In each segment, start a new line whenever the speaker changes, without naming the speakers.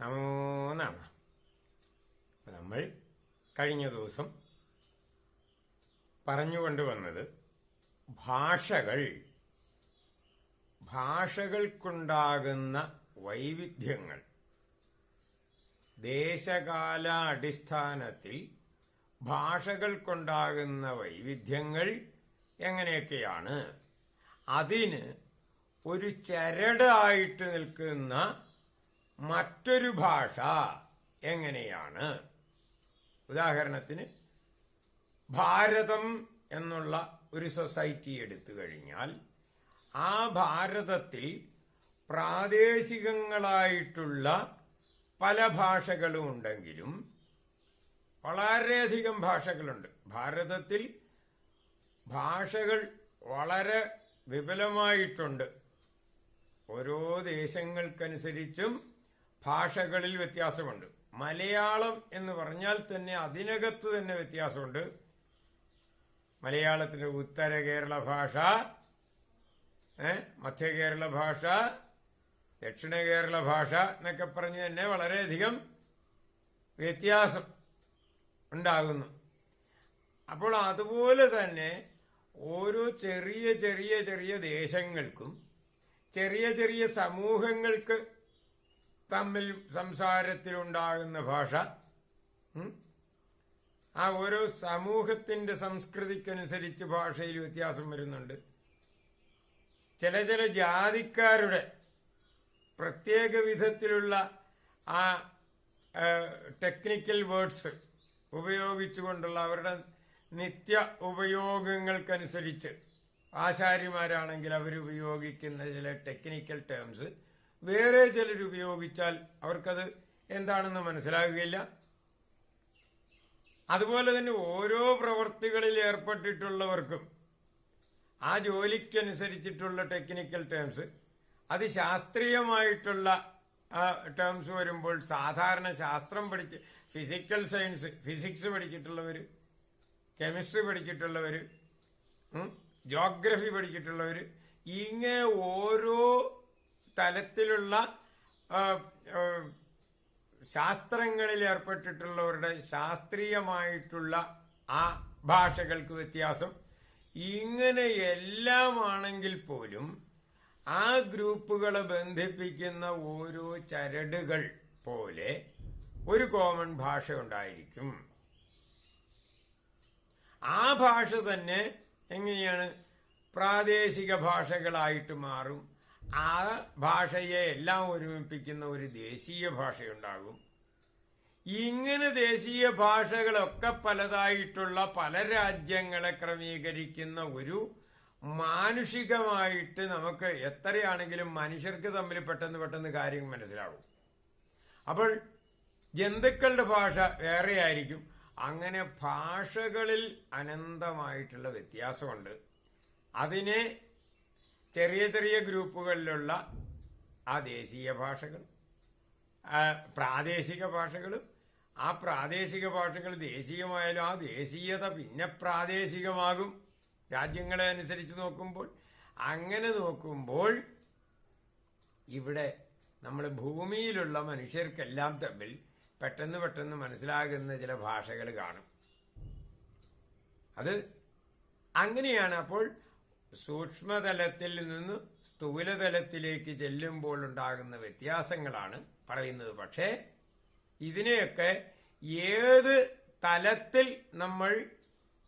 നമോ അപ്പം നമ്മൾ കഴിഞ്ഞ ദിവസം പറഞ്ഞുകൊണ്ട് വന്നത് ഭാഷകൾ ഭാഷകൾക്കുണ്ടാകുന്ന വൈവിധ്യങ്ങൾ. ദേശകാലാടിസ്ഥാനത്തിൽ ഭാഷകൾക്കുണ്ടാകുന്ന വൈവിധ്യങ്ങൾ എങ്ങനെയൊക്കെയാണ്? അതിന് ഒരു ചരടായിട്ട് നിൽക്കുന്ന മറ്റൊരു ഭാഷ എങ്ങനെയാണ്? ഉദാഹരണത്തിന് ഭാരതം എന്നുള്ള ഒരു സൊസൈറ്റി എടുത്തു കഴിഞ്ഞാൽ ആ ഭാരതത്തിൽ പ്രാദേശികങ്ങളായിട്ടുള്ള പല ഭാഷകളും ഉണ്ടെങ്കിലും വളരെയധികം ഭാഷകളുണ്ട്. ഭാരതത്തിൽ ഭാഷകൾ വളരെ വിപുലമായിട്ടുണ്ട്. ഓരോ ദേശങ്ങൾക്കനുസരിച്ചും ഭാഷകളിൽ വ്യത്യാസമുണ്ട്. മലയാളം എന്ന് പറഞ്ഞാൽ തന്നെ അതിനകത്ത് തന്നെ വ്യത്യാസമുണ്ട്. മലയാളത്തിന് ഉത്തര കേരള ഭാഷ മധ്യ കേരള ഭാഷ ദക്ഷിണ കേരള ഭാഷ എന്നൊക്കെ പറഞ്ഞ് തന്നെ വളരെയധികം വ്യത്യാസം ഉണ്ടാകുന്നു. അപ്പോൾ അതുപോലെ തന്നെ ഓരോ ചെറിയ ചെറിയ ചെറിയ ദേശങ്ങൾക്കും ചെറിയ ചെറിയ സമൂഹങ്ങൾക്ക് തമ്മിൽ സംസാരത്തിലുണ്ടാകുന്ന ഭാഷ ആ ഓരോ സമൂഹത്തിന്റെ സംസ്കൃതിക്കനുസരിച്ച് ഭാഷയിൽ വ്യത്യാസം വരുന്നുണ്ട്. ചില ചില ജാതിക്കാരുടെ പ്രത്യേക വിധത്തിലുള്ള ആ ടെക്നിക്കൽ വേർഡ്സ് ഉപയോഗിച്ചുകൊണ്ടുള്ള അവരുടെ നിത്യ ഉപയോഗങ്ങൾക്കനുസരിച്ച് ആശാരിമാരാണെങ്കിൽ അവർ ഉപയോഗിക്കുന്ന ചില ടെക്നിക്കൽ ടേംസ് വേറെ ചിലർ ഉപയോഗിച്ചാൽ അവർക്കത് എന്താണെന്ന് മനസ്സിലാകുകയില്ല. അതുപോലെ തന്നെ ഓരോ പ്രവർത്തികളിൽ ഏർപ്പെട്ടിട്ടുള്ളവർക്കും ആ ജോലിക്കനുസരിച്ചിട്ടുള്ള ടെക്നിക്കൽ ടേംസ് അത് ശാസ്ത്രീയമായിട്ടുള്ള ടേംസ് വരുമ്പോൾ സാധാരണ ശാസ്ത്രം പഠിച്ച് ഫിസിക്കൽ സയൻസ് ഫിസിക്സ് പഠിച്ചിട്ടുള്ളവർ കെമിസ്ട്രി പഠിച്ചിട്ടുള്ളവർ ജോഗ്രഫി പഠിച്ചിട്ടുള്ളവർ ഇങ്ങനെ ഓരോ തലത്തിലുള്ള ശാസ്ത്രങ്ങളിൽ ഏർപ്പെട്ടിട്ടുള്ളവരുടെ ശാസ്ത്രീയമായിട്ടുള്ള ആ ഭാഷകൾക്ക് വ്യത്യാസം. ഇങ്ങനെ എല്ലാമാണെങ്കിൽ പോലും ആ ഗ്രൂപ്പുകളെ ബന്ധിപ്പിക്കുന്ന ഓരോ ചരടുകൾ പോലെ ഒരു കോമൺ ഭാഷ ഉണ്ടായിരിക്കും. ആ ഭാഷ തന്നെ എങ്ങനെയാണ്? പ്രാദേശിക ഭാഷകളായിട്ട് മാറും. ആ ഭാഷയെ എല്ലാം ഒരുമിപ്പിക്കുന്ന ഒരു ദേശീയ ഭാഷയുണ്ടാകും. ഇങ്ങനെ ദേശീയ ഭാഷകളൊക്കെ പലതായിട്ടുള്ള പല രാജ്യങ്ങളെ ക്രമീകരിക്കുന്ന ഒരു മാനുഷികമായിട്ട് നമുക്ക് എത്രയാണെങ്കിലും മനുഷ്യർക്ക് തമ്മിൽ പെട്ടെന്ന് പെട്ടെന്ന് കാര്യം മനസ്സിലാവും അപ്പോൾ ജന്തുക്കളുടെ ഭാഷ വേറെ ആയിരിക്കും അങ്ങനെ ഭാഷകളിൽ അനന്തമായിട്ടുള്ള വ്യത്യാസമുണ്ട്. അതിനെ ചെറിയ ചെറിയ ഗ്രൂപ്പുകളിലുള്ള ആ ദേശീയ ഭാഷകൾ പ്രാദേശിക ഭാഷകളും ആ പ്രാദേശിക ഭാഷകൾ ദേശീയമായാലും ആ ദേശീയത പിന്നെ പ്രാദേശികമാകും. രാജ്യങ്ങളെ അനുസരിച്ച് നോക്കുമ്പോൾ അങ്ങനെ നോക്കുമ്പോൾ ഇവിടെ നമ്മൾ ഭൂമിയിലുള്ള മനുഷ്യർക്കെല്ലാം തമ്മിൽ പെട്ടെന്ന് പെട്ടെന്ന് മനസ്സിലാകുന്ന ചില ഭാഷകൾ കാണും. അത് അങ്ങനെയാണ് അപ്പോൾ സൂക്ഷ്മതലത്തിൽ നിന്ന് സ്ഥൂലതലത്തിലേക്ക് ചെല്ലുമ്പോൾ ഉണ്ടാകുന്ന വ്യത്യാസങ്ങളാണ് പറയുന്നത്. പക്ഷേ ഇതിനെയൊക്കെ ഏത് തലത്തിൽ നമ്മൾ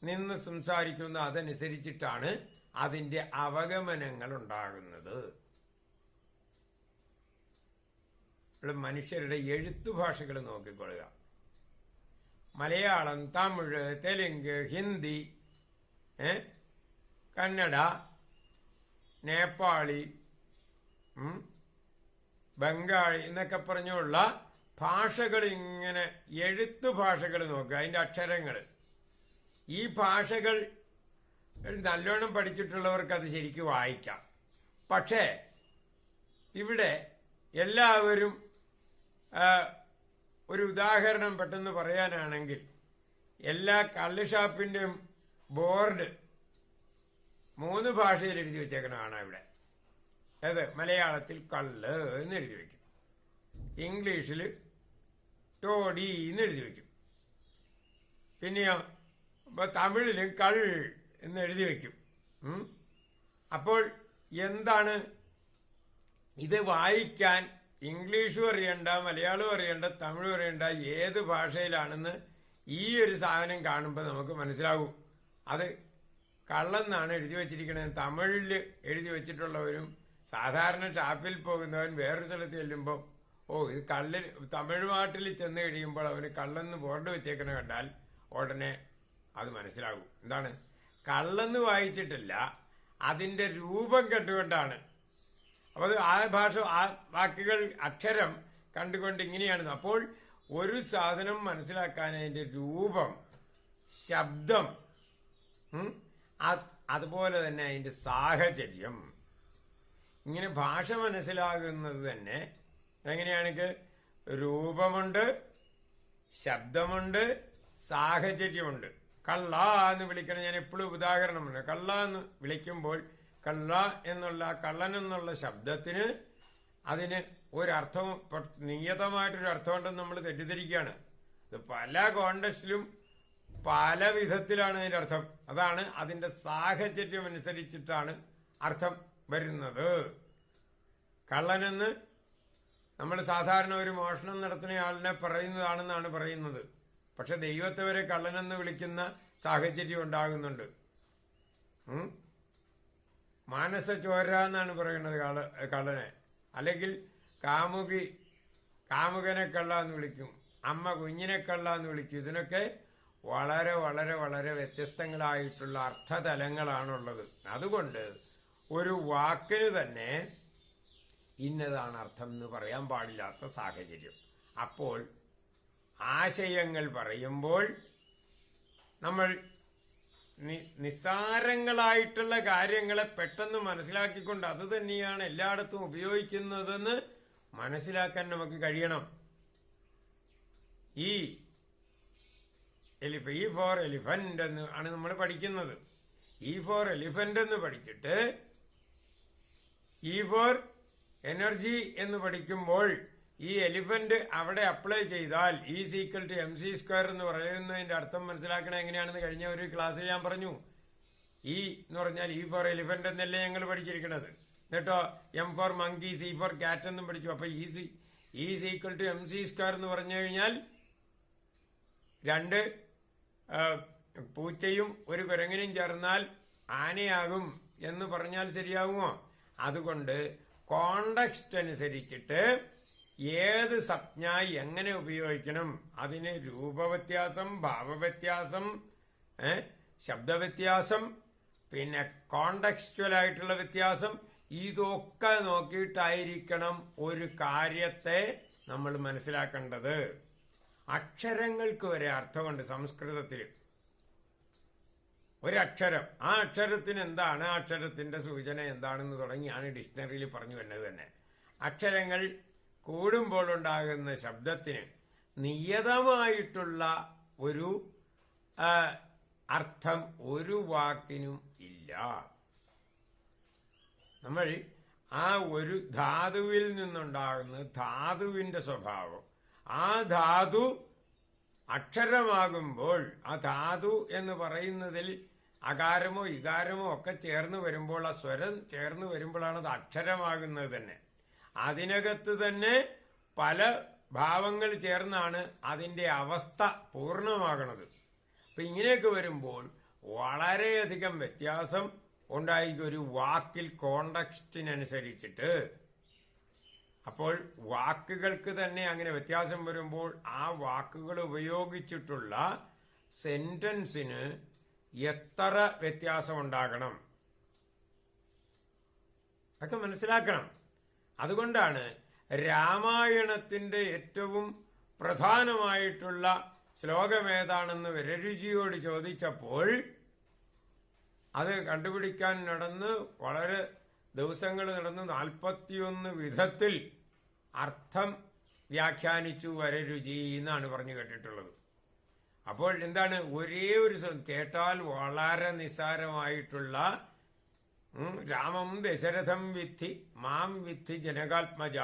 നിന്ന് സംസാരിക്കുന്ന അതനുസരിച്ചിട്ടാണ് അതിന്റെ അവഗമനങ്ങൾ ഉണ്ടാകുന്നത്. മനുഷ്യരുടെ എഴുത്തു ഭാഷകൾ നോക്കിക്കൊള്ളുക. മലയാളം തമിഴ് തെലുങ്ക് ഹിന്ദി കന്നഡ നേപ്പാളി ബംഗാളി എന്നൊക്കെ പറഞ്ഞുള്ള ഭാഷകൾ ഇങ്ങനെ എഴുത്തു ഭാഷകൾ നോക്കുക അതിന്റെ അക്ഷരങ്ങൾ. ഈ ഭാഷകൾ നല്ലോണം പഠിച്ചിട്ടുള്ളവർക്ക് അത് ശരിക്കും വായിക്കാം. പക്ഷേ ഇവിടെ എല്ലാവരും ഒരു ഉദാഹരണം പെട്ടെന്ന് പറയാനാണെങ്കിൽ എല്ലാ കള്ളുഷാപ്പിന്റെയും ബോർഡ് മൂന്ന് ഭാഷയിൽ എഴുതി വെച്ചേക്കണതാണ് ഇവിടെ. ഏത്? മലയാളത്തിൽ കള്ള് എന്ന് എഴുതി വയ്ക്കും ഇംഗ്ലീഷിൽ ടോഡി എന്ന് എഴുതി വയ്ക്കും പിന്നെയോ തമിഴിലും കൾ എന്ന് എഴുതി വയ്ക്കും അപ്പോൾ എന്താണ്? ഇത് വായിക്കാൻ ഇംഗ്ലീഷും അറിയണ്ട മലയാളവും അറിയണ്ട തമിഴും അറിയണ്ട ഏത് ഭാഷയിലാണെന്ന് ഈ ഒരു സാധനം കാണുമ്പോൾ നമുക്ക് മനസ്സിലാകും. അത് കള്ളെന്നാണ് എഴുതി വച്ചിരിക്കുന്നത് തമിഴിൽ എഴുതി വെച്ചിട്ടുള്ളവരും സാധാരണ ഷാപ്പിൽ പോകുന്നവൻ വേറൊരു സ്ഥലത്ത് ചെല്ലുമ്പോൾ ഓ ഇത് കള്ളിൽ തമിഴ് നാട്ടിൽ ചെന്ന് കഴിയുമ്പോൾ അവന് കള്ളെന്ന് ബോർഡ് വെച്ചേക്കണ കണ്ടാൽ ഉടനെ അത് മനസ്സിലാകും. എന്താണ്? കള്ളെന്ന് വായിച്ചിട്ടില്ല അതിന്റെ രൂപം കണ്ടുകൊണ്ടാണ്. അപ്പോൾ അത് ആ ഭാഷ ആ വാക്കുകൾ അക്ഷരം കണ്ടുകൊണ്ട് ഇങ്ങനെയാണ്. അപ്പോൾ ഒരു സാധനം മനസ്സിലാക്കാൻ അതിന്റെ രൂപം ശബ്ദം അതുപോലെ തന്നെ അതിന്റെ സാഹചര്യം. ഇങ്ങനെ ഭാഷ മനസ്സിലാകുന്നത് തന്നെ എങ്ങനെയാണെങ്കിൽ രൂപമുണ്ട് ശബ്ദമുണ്ട് സാഹചര്യമുണ്ട്. കള്ള എന്ന് വിളിക്കണം. ഞാൻ എപ്പോഴും ഉദാഹരണമുണ്ട് കള്ള എന്ന് വിളിക്കുമ്പോൾ കള്ള എന്നുള്ള കള്ളൻ എന്നുള്ള ശബ്ദത്തിന് അതിന് ഒരർത്ഥം നിയതമായിട്ടൊരു അർത്ഥമുണ്ടെന്ന് നമ്മൾ തെറ്റിദ്ധരിക്കുകയാണ്. ഇത് പല കോണ്ടസ്റ്റിലും പല വിധത്തിലാണ് അതിന്റെ അർത്ഥം. അതാണ് അതിന്റെ സാഹചര്യം അനുസരിച്ചിട്ടാണ് അർത്ഥം വരുന്നത്. കള്ളനെന്ന് നമ്മൾ സാധാരണ ഒരു മോഷണം നടത്തുന്ന ആളിനെ പറയുന്നതാണെന്നാണ് പറയുന്നത്. പക്ഷെ ദൈവത്തെ വരെ കള്ളനെന്ന് വിളിക്കുന്ന സാഹചര്യം ഉണ്ടാകുന്നുണ്ട്? മാനസ ചോര എന്നാണ് പറയുന്നത് കള്ള കള്ളനെ. അല്ലെങ്കിൽ കാമുകി കാമുകനെ കള്ള എന്ന് വിളിക്കും. അമ്മ കുഞ്ഞിനെ കള്ള എന്ന് വിളിക്കും. ഇതിനൊക്കെ വളരെ വളരെ വളരെ വ്യത്യസ്തങ്ങളായിട്ടുള്ള അർത്ഥതലങ്ങളാണുള്ളത്. അതുകൊണ്ട് ഒരു വാക്കിന് തന്നെ ഇന്നതാണ് അർത്ഥം എന്ന് പറയാൻ പാടില്ലാത്ത സാഹചര്യം. അപ്പോൾ ആശയങ്ങൾ പറയുമ്പോൾ നമ്മൾ നിസ്സാരങ്ങളായിട്ടുള്ള കാര്യങ്ങളെ പെട്ടെന്ന് മനസ്സിലാക്കിക്കൊണ്ട് അത് തന്നെയാണ് എല്ലായിടത്തും ഉപയോഗിക്കുന്നതെന്ന് മനസ്സിലാക്കാൻ നമുക്ക് കഴിയണം. ഈ എലിഫ ഈ ഫോർ എലിഫന്റ് എന്ന് ആണ് നമ്മൾ പഠിക്കുന്നത്. ഈ ഫോർ എലിഫന്റ് എന്ന് പഠിച്ചിട്ട് ഈ ഫോർ എനർജി എന്ന് പഠിക്കുമ്പോൾ ഈ എലിഫന്റ് അവിടെ അപ്ലൈ ചെയ്താൽ E equal to M C square എന്ന് പറയുന്നതിന്റെ അർത്ഥം മനസ്സിലാക്കണം എങ്ങനെയാണെന്ന് കഴിഞ്ഞ ഒരു ക്ലാസ് ഞാൻ പറഞ്ഞു. ഈ എന്ന് പറഞ്ഞാൽ ഈ ഫോർ എലിഫന്റ് എന്നല്ലേ ഞങ്ങൾ പഠിച്ചിരിക്കുന്നത് എന്നിട്ടോ M for monkey C for cat എന്നും പഠിച്ചു. അപ്പൊ ഈ C E equal to M C square എന്ന് പറഞ്ഞു കഴിഞ്ഞാൽ രണ്ട് പൂച്ചയും ഒരു കുരങ്ങനും ചേർന്നാൽ ആനയാകും എന്ന് പറഞ്ഞാൽ ശരിയാകുമോ അതുകൊണ്ട് കോണ്ടക്സ്റ്റ് അനുസരിച്ചിട്ട് ഏത് സംജ്ഞ എങ്ങനെ ഉപയോഗിക്കണം? അതിന് രൂപവ്യത്യാസം ഭാവവ്യത്യാസം ശബ്ദവ്യത്യാസം പിന്നെ കോണ്ടക്സ്റ്റുവൽ ആയിട്ടുള്ള വ്യത്യാസം ഇതൊക്കെ നോക്കിയിട്ടായിരിക്കണം ഒരു കാര്യത്തെ നമ്മൾ മനസ്സിലാക്കേണ്ടത്. അക്ഷരങ്ങൾക്ക് വരെ അർത്ഥമുണ്ട് സംസ്കൃതത്തിൽ ഒരക്ഷരം. ആ അക്ഷരത്തിന് എന്താണ്? ആ അക്ഷരത്തിന്റെ സൂചന എന്താണെന്ന് തുടങ്ങിയാണ് ഡിക്ഷണറിയിൽ പറഞ്ഞു വരുന്നത് തന്നെ. അക്ഷരങ്ങൾ കൂടുമ്പോൾ ഉണ്ടാകുന്ന ശബ്ദത്തിന് നിയതമായിട്ടുള്ള ഒരു അർത്ഥം ഒരു വാക്കിനും ഇല്ല. നമ്മൾ ആ ഒരു ധാതുവിൽ നിന്നുണ്ടാകുന്ന ധാതുവിന്റെ സ്വഭാവം ആ ധാതു അക്ഷരമാകുമ്പോൾ ആ ധാതു എന്ന് പറയുന്നതിൽ അകാരമോ ഇകാരമോ ഒക്കെ ചേർന്ന് വരുമ്പോൾ ആ സ്വരം ചേർന്ന് വരുമ്പോഴാണ് അത് അക്ഷരമാകുന്നത് തന്നെ. അതിനകത്ത് തന്നെ പല ഭാവങ്ങൾ ചേർന്നാണ് അതിന്റെ അവസ്ഥ പൂർണമാകണത് അപ്പം ഇങ്ങനെയൊക്കെ വരുമ്പോൾ വളരെയധികം വ്യത്യാസം ഉണ്ടായിരിക്കും ഒരു വാക്കിൽ കോണ്ടക്സ്റ്റിനനുസരിച്ചിട്ട് അപ്പോൾ വാക്കുകൾക്ക് തന്നെ അങ്ങനെ വ്യത്യാസം വരുമ്പോൾ ആ വാക്കുകൾ ഉപയോഗിച്ചിട്ടുള്ള സെന്റൻസിന് എത്ര വ്യത്യാസം ഉണ്ടാകണം അതൊക്കെ മനസ്സിലാക്കണം. അതുകൊണ്ടാണ് രാമായണത്തിന്റെ ഏറ്റവും പ്രധാനമായിട്ടുള്ള ശ്ലോകം ഏതാണെന്ന് വിരരുചിയോട് ചോദിച്ചപ്പോൾ അത് കണ്ടുപിടിക്കാൻ നടന്ന് വളരെ ദിവസങ്ങൾ നടന്ന് നാൽപ്പത്തിയൊന്ന് വിധത്തിൽ അർത്ഥം വ്യാഖ്യാനിച്ചു വരരുചി എന്നാണ് പറഞ്ഞു കേട്ടിട്ടുള്ളത്. അപ്പോൾ എന്താണ്? ഒരേ ഒരു കേട്ടാൽ വളരെ നിസ്സാരമായിട്ടുള്ള രാമം ദശരഥം വിദ്ധി മാം വിദ്ധി ജനകാത്മജ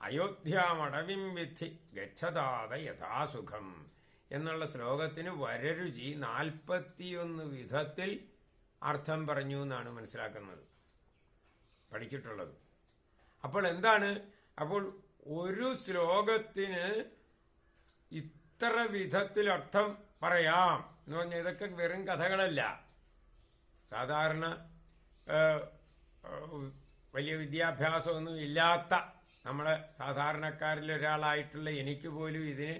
അയോധ്യാമടവിം വിധി ഗച്ഛതാത യഥാസുഖം എന്നുള്ള ശ്ലോകത്തിന് വരരുചി നാൽപ്പത്തിയൊന്ന് വിധത്തിൽ അർത്ഥം പറഞ്ഞു എന്നാണ് മനസ്സിലാക്കുന്നത്. പഠിച്ചിട്ടുള്ളത്. അപ്പോൾ എന്താണ്? അപ്പോൾ ഒരു ശ്ലോകത്തിന് ഇത്ര വിധത്തിൽ അർത്ഥം പറയാം എന്ന് പറഞ്ഞാൽ ഇതൊക്കെ വെറും കഥകളല്ല. സാധാരണ വലിയ വിദ്യാഭ്യാസമൊന്നും ഇല്ലാത്ത നമ്മളെ സാധാരണക്കാരിൽ ഒരാളായിട്ടുള്ള എനിക്ക് പോലും ഇതിന്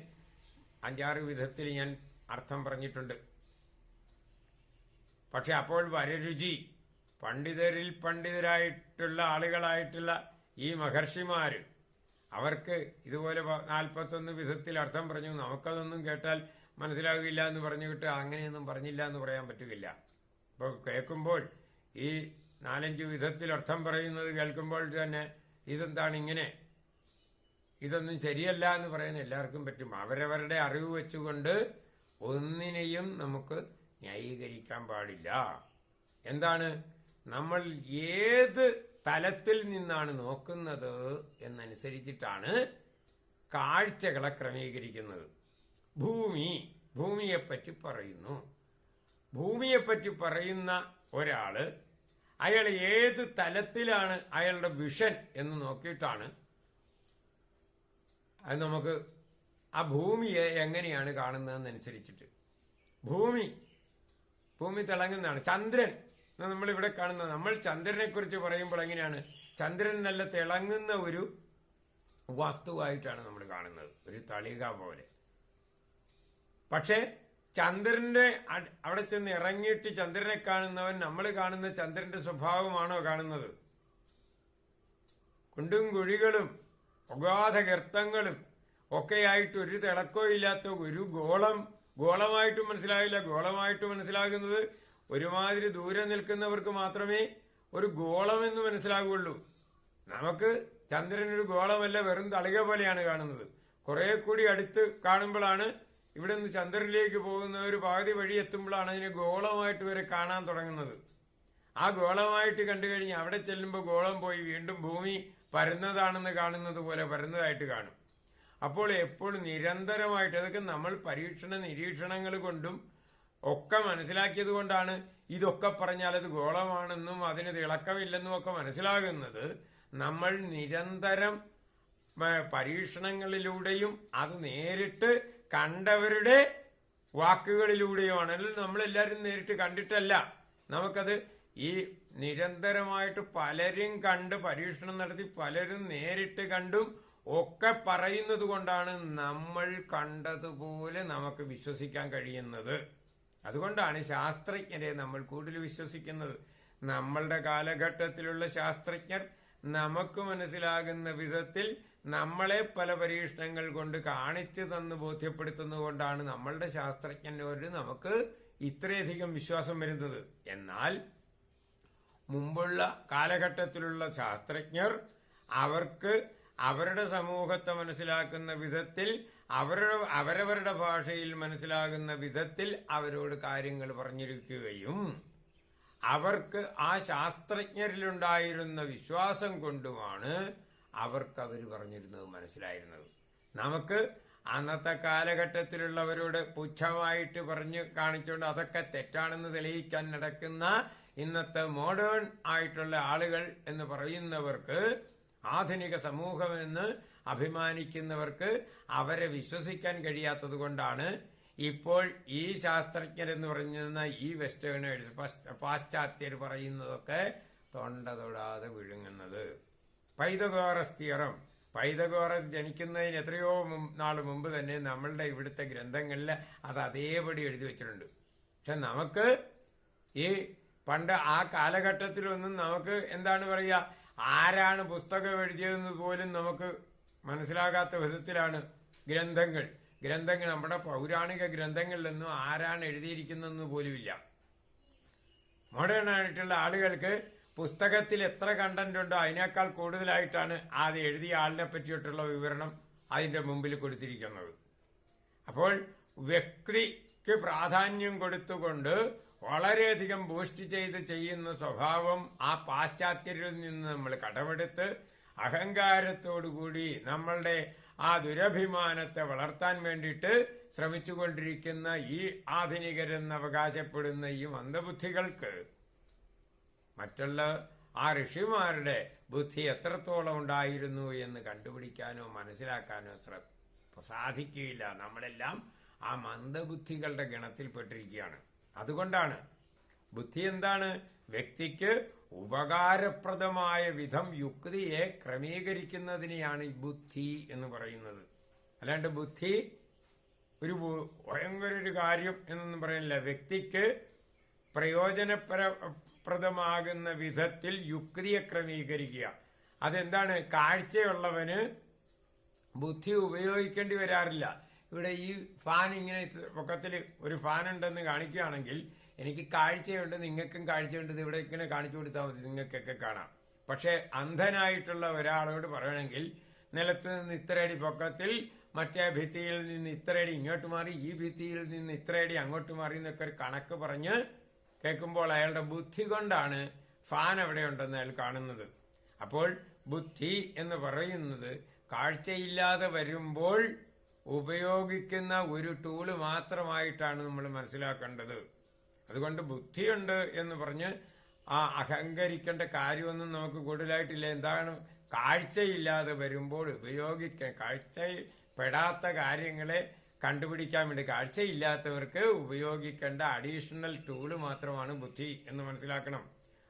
അഞ്ചാറ് വിധത്തിൽ ഞാൻ അർത്ഥം പറഞ്ഞിട്ടുണ്ട്. പക്ഷെ അപ്പോൾ വരരുചി പണ്ഡിതരിൽ പണ്ഡിതരായിട്ടുള്ള ആളുകളായിട്ടുള്ള ഈ മഹർഷിമാര് അവർക്ക് ഇതുപോലെ നാൽപ്പത്തൊന്ന് വിധത്തിൽ അർത്ഥം പറഞ്ഞു. നമുക്കതൊന്നും കേട്ടാൽ മനസ്സിലാകില്ല എന്ന് പറഞ്ഞു കിട്ട് അങ്ങനെയൊന്നും പറഞ്ഞില്ല എന്ന് പറയാൻ പറ്റുകയില്ല. ഇപ്പോൾ കേൾക്കുമ്പോൾ ഈ നാലഞ്ച് വിധത്തിൽ അർത്ഥം പറയുന്നത് കേൾക്കുമ്പോൾ തന്നെ ഇതെന്താണ് ഇങ്ങനെ? ഇതൊന്നും ശരിയല്ല എന്ന് പറയാൻ എല്ലാവർക്കും പറ്റും. അവരവരുടെ അറിവ് വെച്ചുകൊണ്ട് ഒന്നിനെയും നമുക്ക് ന്യായീകരിക്കാൻ പാടില്ല. എന്താണ്? നമ്മൾ ഏത് തലത്തിൽ നിന്നാണ് നോക്കുന്നത് എന്നനുസരിച്ചിട്ടാണ് കാഴ്ചകളെ ക്രമീകരിക്കുന്നത്. ഭൂമി ഭൂമിയെപ്പറ്റി പറയുന്നു. ഭൂമിയെപ്പറ്റി പറയുന്ന ഒരാൾ അയാൾ ഏത് തലത്തിലാണ് അയാളുടെ വിഷൻ എന്ന് നോക്കിയിട്ടാണ് അത് നമുക്ക് ആ ഭൂമിയെ എങ്ങനെയാണ് കാണുന്നതെന്നനുസരിച്ചിട്ട്. ഭൂമി ഭൂമി തിളങ്ങുന്നതാണ്. ചന്ദ്രൻ നമ്മളിവിടെ കാണുന്നത് നമ്മൾ ചന്ദ്രനെ കുറിച്ച് പറയുമ്പോൾ എങ്ങനെയാണ്? ചന്ദ്രൻ നല്ല തിളങ്ങുന്ന ഒരു വസ്തുവായിട്ടാണ് നമ്മൾ കാണുന്നത്. ഒരു തളിക പോലെ. പക്ഷേ ചന്ദ്രന്റെ അവിടെ ചെന്ന് ഇറങ്ങിയിട്ട് ചന്ദ്രനെ കാണുന്നവൻ നമ്മൾ കാണുന്ന ചന്ദ്രന്റെ സ്വഭാവമാണോ കാണുന്നത്? കുണ്ടും കുഴികളും അഗാധ ഗർത്തങ്ങളും ഒക്കെയായിട്ട് ഒരു തിളക്കോ ഇല്ലാത്ത ഒരു ഗോളം. ഗോളമായിട്ടും മനസ്സിലാകില്ല ഗോളമായിട്ട് മനസ്സിലാകുന്നത് ഒരുമാതിരി ദൂരെ നിൽക്കുന്നവർക്ക് മാത്രമേ ഒരു ഗോളമെന്ന് മനസ്സിലാകുള്ളൂ നമുക്ക് ചന്ദ്രൻ ഒരു ഗോളമല്ല വെറും തളിക പോലെയാണ് കാണുന്നത്. കുറെ കൂടി അടുത്ത് കാണുമ്പോഴാണ് ഇവിടെ നിന്ന് ചന്ദ്രനിലേക്ക് പോകുന്ന ഒരു പകുതി വഴി എത്തുമ്പോഴാണ് അതിനെ ഗോളമായിട്ട് വരെ കാണാൻ തുടങ്ങുന്നത്. ആ ഗോളമായിട്ട് കണ്ടു കഴിഞ്ഞ് അവിടെ ചെല്ലുമ്പോൾ ഗോളം പോയി വീണ്ടും ഭൂമി പരന്നതാണെന്ന് കാണുന്നത് പോലെ പരന്നതായിട്ട് കാണും. അപ്പോൾ എപ്പോഴും നിരന്തരമായിട്ട് അതൊക്കെ നമ്മൾ പരീക്ഷണ നിരീക്ഷണങ്ങൾ കൊണ്ടും ഒക്കെ മനസ്സിലാക്കിയത് കൊണ്ടാണ് ഇതൊക്കെ പറഞ്ഞാൽ അത് ഗോളമാണെന്നും അതിന് തിളക്കമില്ലെന്നും ഒക്കെ മനസ്സിലാകുന്നത്. നമ്മൾ നിരന്തരം പരീക്ഷണങ്ങളിലൂടെയും അത് നേരിട്ട് കണ്ടവരുടെ വാക്കുകളിലൂടെയുമാണ്. നമ്മളെല്ലാവരും നേരിട്ട് കണ്ടിട്ടല്ല. നമുക്കത് ഈ നിരന്തരമായിട്ട് പലരും കണ്ട് പരീക്ഷണം നടത്തി പലരും നേരിട്ട് കണ്ടും ഒക്കെ പറയുന്നത് കൊണ്ടാണ് നമ്മൾ കണ്ടതുപോലെ നമുക്ക് വിശ്വസിക്കാൻ കഴിയുന്നത്. അതുകൊണ്ടാണ് ശാസ്ത്രജ്ഞരെ നമ്മൾ കൂടുതൽ വിശ്വസിക്കുന്നത്. നമ്മളുടെ കാലഘട്ടത്തിലുള്ള ശാസ്ത്രജ്ഞർ നമുക്ക് മനസ്സിലാകുന്ന വിധത്തിൽ നമ്മളെ പല പരീക്ഷണങ്ങൾ കൊണ്ട് കാണിച്ചു തന്ന് ബോധ്യപ്പെടുത്തുന്നതുകൊണ്ടാണ് നമ്മളുടെ ശാസ്ത്രജ്ഞനോട് നമുക്ക് ഇത്രയധികം വിശ്വാസം വരുന്നത്. എന്നാൽ മുമ്പുള്ള കാലഘട്ടത്തിലുള്ള ശാസ്ത്രജ്ഞർ അവർക്ക് അവരുടെ സമൂഹത്തെ മനസ്സിലാക്കുന്ന വിധത്തിൽ അവരുടെ അവരവരുടെ ഭാഷയിൽ മനസ്സിലാകുന്ന വിധത്തിൽ അവരോട് കാര്യങ്ങൾ പറഞ്ഞിരിക്കുകയും അവർക്ക് ആ ശാസ്ത്രജ്ഞരിലുണ്ടായിരുന്ന വിശ്വാസം കൊണ്ടുമാണ് അവർക്ക് അവർ പറഞ്ഞിരുന്നത് മനസ്സിലായിരുന്നത്. നമുക്ക് അന്നത്തെ കാലഘട്ടത്തിലുള്ളവരോട് പുച്ഛമായിട്ട് പറഞ്ഞു കാണിച്ചുകൊണ്ട് അതൊക്കെ തെറ്റാണെന്ന് തെളിയിക്കാൻ നടക്കുന്ന ഇന്നത്തെ മോഡേൺ ആയിട്ടുള്ള ആളുകൾ എന്ന് പറയുന്നവർക്ക് ആധുനിക സമൂഹമെന്ന് അഭിമാനിക്കുന്നവർക്ക് അവരെ വിശ്വസിക്കാൻ കഴിയാത്തത് കൊണ്ടാണ് ഇപ്പോൾ ഈ ശാസ്ത്രജ്ഞരെന്ന് പറഞ്ഞിരുന്ന ഈ വെസ്റ്റേണേഴ്സ് പാശ്ചാത്യർ പറയുന്നതൊക്കെ തൊണ്ട തൊടാതെ വിഴുങ്ങുന്നത്. Pythagoras theorem. പൈതഗോറസ് ജനിക്കുന്നതിന് എത്രയോ നാൾ മുമ്പ് തന്നെ നമ്മളുടെ ഇവിടുത്തെ ഗ്രന്ഥങ്ങളിൽ അത് അതേപടി എഴുതി വെച്ചിട്ടുണ്ട്. പക്ഷെ നമുക്ക് ഈ പണ്ട് ആ കാലഘട്ടത്തിലൊന്നും നമുക്ക് എന്താണ് പറയുക ആരാണ് പുസ്തകം എഴുതിയതെന്ന് പോലും നമുക്ക് മനസ്സിലാകാത്ത വിധത്തിലാണ് ഗ്രന്ഥങ്ങൾ. ഗ്രന്ഥങ്ങൾ നമ്മുടെ പൗരാണിക ഗ്രന്ഥങ്ങളിലൊന്നും ആരാണ് എഴുതിയിരിക്കുന്നതെന്ന് പോലുമില്ല. മോഡേൺ ആയിട്ടുള്ള ആളുകൾക്ക് പുസ്തകത്തിൽ എത്ര കണ്ടന്റ് ഉണ്ടോ അതിനേക്കാൾ കൂടുതലായിട്ടാണ് അത് എഴുതിയ ആളിനെ പറ്റിയിട്ടുള്ള വിവരണം അതിന്റെ മുമ്പിൽ കൊടുത്തിരിക്കുന്നത്. അപ്പോൾ വ്യക്തിക്ക് പ്രാധാന്യം കൊടുത്തുകൊണ്ട് വളരെയധികം ബൂസ്റ്റ് ചെയ്ത് ചെയ്യുന്ന സ്വഭാവം ആ പാശ്ചാത്യരിൽ നിന്ന് നമ്മൾ കടമെടുത്ത് അഹങ്കാരത്തോടുകൂടി നമ്മളുടെ ആ ദുരഭിമാനത്തെ വളർത്താൻ വേണ്ടിയിട്ട് ശ്രമിച്ചുകൊണ്ടിരിക്കുന്ന ഈ ആധുനികരെന്ന് അവകാശപ്പെടുന്ന ഈ മന്ദബുദ്ധികൾക്ക് മറ്റുള്ള ആ ഋഷിമാരുടെ ബുദ്ധി എത്രത്തോളം ഉണ്ടായിരുന്നു എന്ന് കണ്ടുപിടിക്കാനോ മനസ്സിലാക്കാനോ ശ്ര സാധിക്കുകയില്ല. നമ്മളെല്ലാം ആ മന്ദബുദ്ധികളുടെ ഗണത്തിൽപ്പെട്ടിരിക്കുകയാണ്. അതുകൊണ്ടാണ് ബുദ്ധി എന്താണ്? വ്യക്തിക്ക് ഉപകാരപ്രദമായ വിധം യുക്തിയെ ക്രമീകരിക്കുന്നതിനെയാണ് ഈ ബുദ്ധി എന്ന് പറയുന്നത്. അല്ലാണ്ട് ബുദ്ധി ഒരു ഭയങ്കര ഒരു കാര്യം എന്നൊന്നും പറയുന്നില്ല വ്യക്തിക്ക് പ്രയോജനപ്രദമാകുന്ന വിധത്തിൽ യുക്തിയെ ക്രമീകരിക്കുക. അതെന്താണ്? കാഴ്ചയുള്ളവന് ബുദ്ധി ഉപയോഗിക്കേണ്ടി വരാറില്ല. ഇവിടെ ഈ ഫാൻ ഇങ്ങനെ പൊക്കത്തിൽ ഒരു ഫാൻ ഉണ്ടെന്ന് കാണിക്കുകയാണെങ്കിൽ എനിക്ക് കാഴ്ചയുണ്ട് നിങ്ങൾക്കും കാഴ്ചയുണ്ട് ഇത് ഇവിടെ ഇങ്ങനെ കാണിച്ചു കൊടുത്താൽ മതി നിങ്ങൾക്കൊക്കെ കാണാം. പക്ഷേ അന്ധനായിട്ടുള്ള ഒരാളോട് പറയണമെങ്കിൽ നിലത്ത് നിന്ന് ഇത്രയടി പൊക്കത്തിൽ മറ്റേ ഭിത്തിയിൽ നിന്ന് ഇത്രയടി ഇങ്ങോട്ട് മാറി ഈ ഭിത്തിയിൽ നിന്ന് ഇത്രയടി അങ്ങോട്ട് മാറി എന്നൊക്കെ ഒരു കണക്ക് പറഞ്ഞ് കേൾക്കുമ്പോൾ അയാളുടെ ബുദ്ധി കൊണ്ടാണ് ഫാൻ അവിടെ ഉണ്ടെന്ന് അയാൾ കാണുന്നത്. അപ്പോൾ ബുദ്ധി എന്ന് പറയുന്നത് കാഴ്ചയില്ലാതെ വരുമ്പോൾ ഉപയോഗിക്കുന്ന ഒരു ടൂൾ മാത്രമായിട്ടാണ് നമ്മൾ മനസ്സിലാക്കേണ്ടത്. അതുകൊണ്ട് ബുദ്ധിയുണ്ട് എന്ന് പറഞ്ഞ് ആ അഹങ്കരിക്കേണ്ട കാര്യമൊന്നും നമുക്ക് കൂടുതലായിട്ടില്ല. എന്താണ്? കാഴ്ചയില്ലാതെ വരുമ്പോൾ ഉപയോഗിക്കാൻ കാഴ്ചപ്പെടാത്ത കാര്യങ്ങളെ കണ്ടുപിടിക്കാൻ വേണ്ടി കാഴ്ചയില്ലാത്തവർക്ക് ഉപയോഗിക്കേണ്ട അഡീഷണൽ ടൂൾ മാത്രമാണ് ബുദ്ധി എന്ന് മനസ്സിലാക്കണം.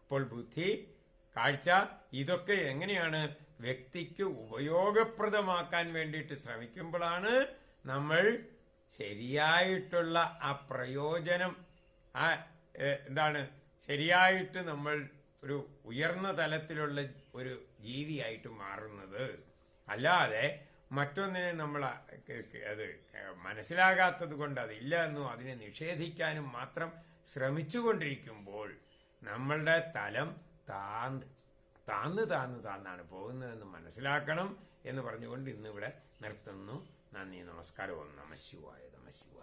അപ്പോൾ ബുദ്ധി കാഴ്ച ഇതൊക്കെ എങ്ങനെയാണ്? വ്യക്തിക്ക് ഉപയോഗപ്രദമാക്കാൻ വേണ്ടിയിട്ട് ശ്രമിക്കുമ്പോഴാണ് നമ്മൾ ശരിയായിട്ടുള്ള ആ പ്രയോജനം ആ എന്താണ്? ശരിയായിട്ട് നമ്മൾ ഒരു ഉയർന്ന തലത്തിലുള്ള ഒരു ജീവിയായിട്ട് മാറുന്നത്. അല്ലാതെ മറ്റൊന്നിനെ നമ്മൾ അത് മനസ്സിലാകാത്തത് കൊണ്ട് അതില്ല എന്നും അതിനെ നിഷേധിക്കാനും മാത്രം ശ്രമിച്ചുകൊണ്ടിരിക്കുമ്പോൾ നമ്മളുടെ തലം താന്ന് താന്ന് താന്ന് താന്നാണ് പോകുന്നതെന്ന് മനസ്സിലാക്കണം എന്ന് പറഞ്ഞുകൊണ്ട് ഇന്നിവിടെ നിർത്തുന്നു. നന്ദി നമസ്കാരവും നമശിവായ നമശിവായ